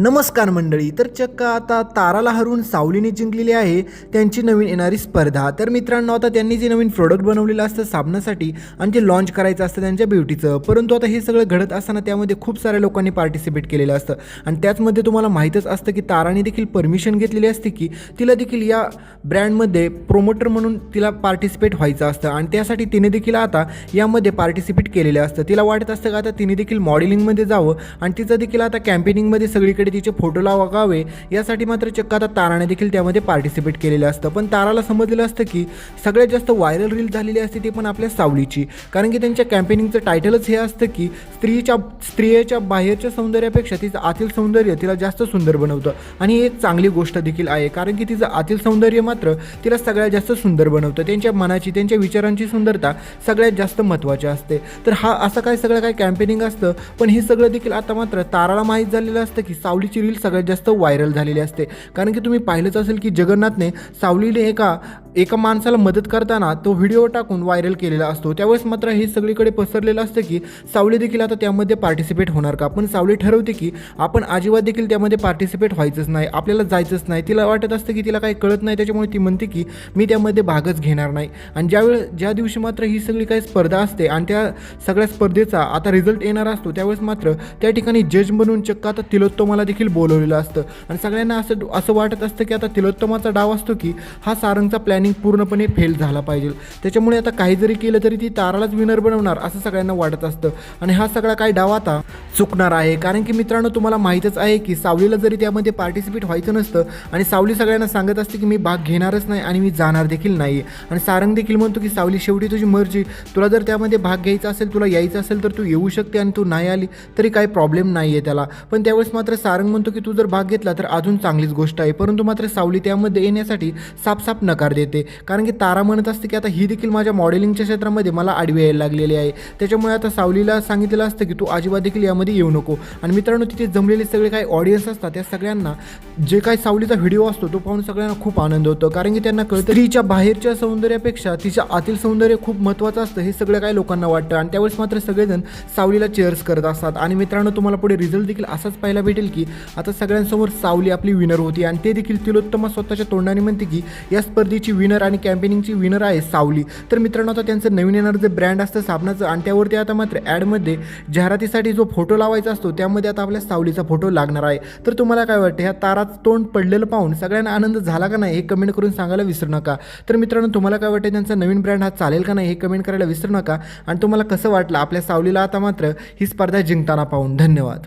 नमस्कार मंडळी तर चक्क आता ताराला हरवून सावलीने जिंकलेली आहे त्यांची नवीन येणारी स्पर्धा. तर मित्रांनो आता त्यांनी जे नवीन प्रोडक्ट बनवलेलं असतं साबणासाठी आणि ते लॉन्च करायचं असतं त्यांच्या ब्युटीचं परंतु आता हे सगळं घडत असताना त्यामध्ये खूप साऱ्या लोकांनी पार्टिसिपेट केलेलं असतं. आणि त्याचमध्ये तुम्हाला माहीतच असतं की ताराने देखील परमिशन घेतलेली असते की तिला देखील या ब्रँडमध्ये प्रोमोटर म्हणून तिला पार्टिसिपेट व्हायचं असतं. आणि त्यासाठी तिने देखील आता यामध्ये पार्टिसिपेट केलेलं असतं. तिला वाटत असतं का आता तिने देखील मॉडेलिंगमध्ये जावं आणि तिचं देखील आता कॅम्पेनिंगमध्ये सगळीकडे तिचे फोटो लावावे यासाठी मात्र चक्क आता ताराने देखील त्यामध्ये पार्टिसिपेट केलेलं असतं. पण ताराला समजलेलं असतं की सगळ्यात जास्त व्हायरल रील झालेली असते ती पण आपल्या सावलीची. कारण की त्यांच्या कॅम्पेनिंगचं टायटलच हे असतं की स्त्रीच्या स्त्रियेच्या बाहेरच्या सौंदर्यापेक्षा तिचं आतील सौंदर्य तिला जास्त सुंदर बनवतं. आणि ही एक चांगली गोष्ट देखील आहे. कारण की तिचं आतील सौंदर्य मात्र तिला सगळ्यात जास्त सुंदर बनवतं. त्यांच्या मनाची त्यांच्या विचारांची सुंदरता सगळ्यात जास्त महत्त्वाची असते. तर हा असं काय सगळं काय कॅम्पेनिंग असतं? पण हे सगळं देखील आता मात्र ताराला माहीत झालेलं असतं की सावलीची रील सगळ्यात जास्त व्हायरल झालेली असते. कारण की तुम्ही पाहिलंच असेल की जगन्नाथने सावलीने एका एका माणसाला मदत करताना तो व्हिडिओ टाकून व्हायरल केलेला असतो. त्यावेळेस मात्र हे सगळीकडे पसरलेलं असतं की सावली देखील आता त्यामध्ये पार्टिसिपेट होणार का? पण सावली ठरवते की आपण अजिबात देखील त्यामध्ये पार्टिसिपेट व्हायचंच नाही आपल्याला जायचंच नाही. तिला वाटत असतं की तिला काही कळत नाही त्याच्यामुळे ती म्हणते की मी त्यामध्ये भागच घेणार नाही. आणि ज्यावेळेस ज्या दिवशी मात्र ही सगळी काही स्पर्धा असते आणि त्या सगळ्या स्पर्धेचा आता रिझल्ट येणार असतो त्यावेळेस मात्र त्या ठिकाणी जज बनून चक्क आता तिलोत्तमाला देखील बोलवलेलं असतं. आणि सगळ्यांना असं असं वाटत असतं की आता तिलोत्तमाचा डाव असतो की हा सारंगचा प्लॅनिंग पूर्णपणे फेल झाला पाहिजे. त्याच्यामुळे आता काही जरी केलं तरी ती तारालाच विनर बनवणार असं सगळ्यांना वाटत असतं. आणि हा सगळा काय डाव आता? चुकणार आहे. कारण की मित्रांनो तुम्हाला माहीतच आहे की सावलीला जरी त्यामध्ये पार्टिसिपेट व्हायचं नसतं आणि सावली सगळ्यांना सांगत असते की मी भाग घेणारच नाही आणि मी जाणार देखील नाही आणि सारंग देखील म्हणतो की सावली शेवटी तुझी मर्जी. तुला जर त्यामध्ये भाग घ्यायचा असेल तुला यायचं असेल तर तू येऊ शकते आणि तू नाही आली तरी काही प्रॉब्लेम नाही आहे त्याला. पण त्यावेळेस मात्र सारंग म्हणतो की तू जर भाग घेतला तर अजून चांगलीच गोष्ट आहे. परंतु मात्र सावली त्यामध्ये येण्यासाठी सापसाप नकार देते. कारण की तारा म्हणत असते की आता ही देखील माझ्या मॉडेलिंगच्या क्षेत्रामध्ये मला आडवी यायला लागलेली आहे. त्याच्यामुळे आता सावलीला सांगितलेलं असतं की तू अजिबात देखील यामध्ये येऊ नको. आणि मित्रांनो तिथे जमलेले सगळे काही ऑडियन्स असतात त्या सगळ्यांना जे काही सावलीचा व्हिडिओ असतो तो पाहून सगळ्यांना खूप आनंद होतो. कारण की त्यांना कळतं तिच्या बाहेरच्या सौंदर्यापेक्षा तिच्या आतील सौंदर्य खूप महत्त्वाचं असतं हे सगळं काही लोकांना वाटतं. आणि त्यावेळेस मात्र सगळेजण सावलीला चेअर्स करत असतात. आणि मित्रांनो तुम्हाला पुढे रिझल्ट देखील असाच पाहायला भेटेल की आता सगळ्यांसमोर सावली आपली विनर होती. आणि ते देखील तिलोत्तमा स्वतःच्या तोंडाने म्हणते की या स्पर्धेची विनर आणि कॅम्पेनिंगची विनर आहे सावली. तर मित्रांनो आता त्यांचं नवीन येणारं जे ब्रँड असतं साबणाचं आणि त्यावरती आता मात्र ॲडमध्ये जाहिरातीसाठी जो फोटो लावायचा असतो त्यामध्ये आता आपल्या सावलीचा फोटो लागणार आहे. तर तुम्हाला काय वाटतं ह्या तारात तोंड पडलेलं पाहून सगळ्यांना आनंद झाला का नाही हे कमेंट करून सांगायला विसरू नका. तर मित्रांनो तुम्हाला काय वाटतं त्यांचा नवीन ब्रँड हा चालेल का नाही हे कमेंट करायला विसरू नका. आणि तुम्हाला कसं वाटलं आपल्या सावलीला आता मात्र ही स्पर्धा जिंकताना पाहून. धन्यवाद.